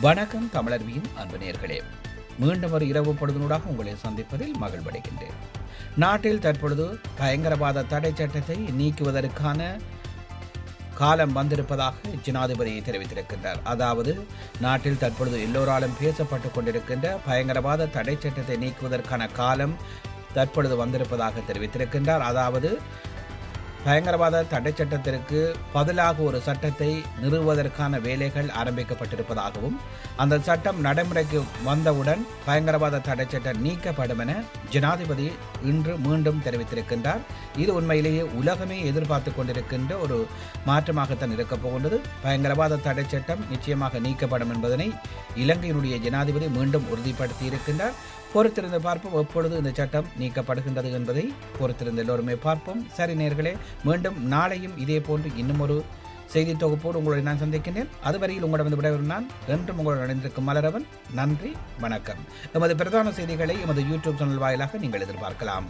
வணக்கம் தமிழர்வியின் அன்பு நேர்களே. மீண்டும் ஒரு இரவு பொழுதினூடாக உங்களை சந்திப்பதில் மகிழ்வடைகின்றேன். நாட்டில் தற்பொழுது பயங்கரவாத தடை சட்டத்தை நீக்குவதற்கான காலம் வந்திருப்பதாக ஜனாதிபதி தெரிவித்திருக்கின்றார். அதாவது நாட்டில் தற்பொழுது எல்லோராலும் பேசப்பட்டுக் கொண்டிருக்கின்ற பயங்கரவாத தடை சட்டத்தை நீக்குவதற்கான காலம் தற்பொழுது வந்திருப்பதாக தெரிவித்திருக்கின்றார். அதாவது பயங்கரவாத தடை சட்டத்திற்கு பதிலாக ஒரு சட்டத்தை நிறுவுவதற்கான வேலைகள் ஆரம்பிக்கப்பட்டிருப்பதாகவும் அந்த சட்டம் நடைமுறைக்கு வந்தவுடன் பயங்கரவாத தடை சட்டம் நீக்கப்படும் என ஜனாதிபதி இன்று மீண்டும் தெரிவித்திருக்கின்றார். இது உண்மையிலேயே உலகமே எதிர்பார்த்து கொண்டிருக்கின்ற ஒரு மாற்றமாகத்தான் இருக்கப் போகின்றது. பயங்கரவாத தடை சட்டம் நிச்சயமாக நீக்கப்படும் என்பதனை இலங்கையினுடைய ஜனாதிபதி மீண்டும் உறுதிப்படுத்தி இருக்கின்றார் பொறுத்திருந்து பார்ப்போம். எப்பொழுது இந்த சட்டம் நீக்கப்படுகின்றது என்பதை பொறுத்திருந்து எல்லோருமே பார்ப்போம். சரி நேர்களே மீண்டும் நாளையும் இதே போன்று இன்னும் ஒரு செய்தி தொகுப்போடு உங்களை நான் சந்திக்கின்றேன். அதுவரையில் உங்களிடம் விடைபெறும் நான் என்றும் உங்களுடன் இணைந்திருக்கும் மலரவன். நன்றி வணக்கம். எமது பிரதான செய்திகளை எமது யூடியூப் சேனல் வாயிலாக நீங்கள் எதிர்பார்க்கலாம்.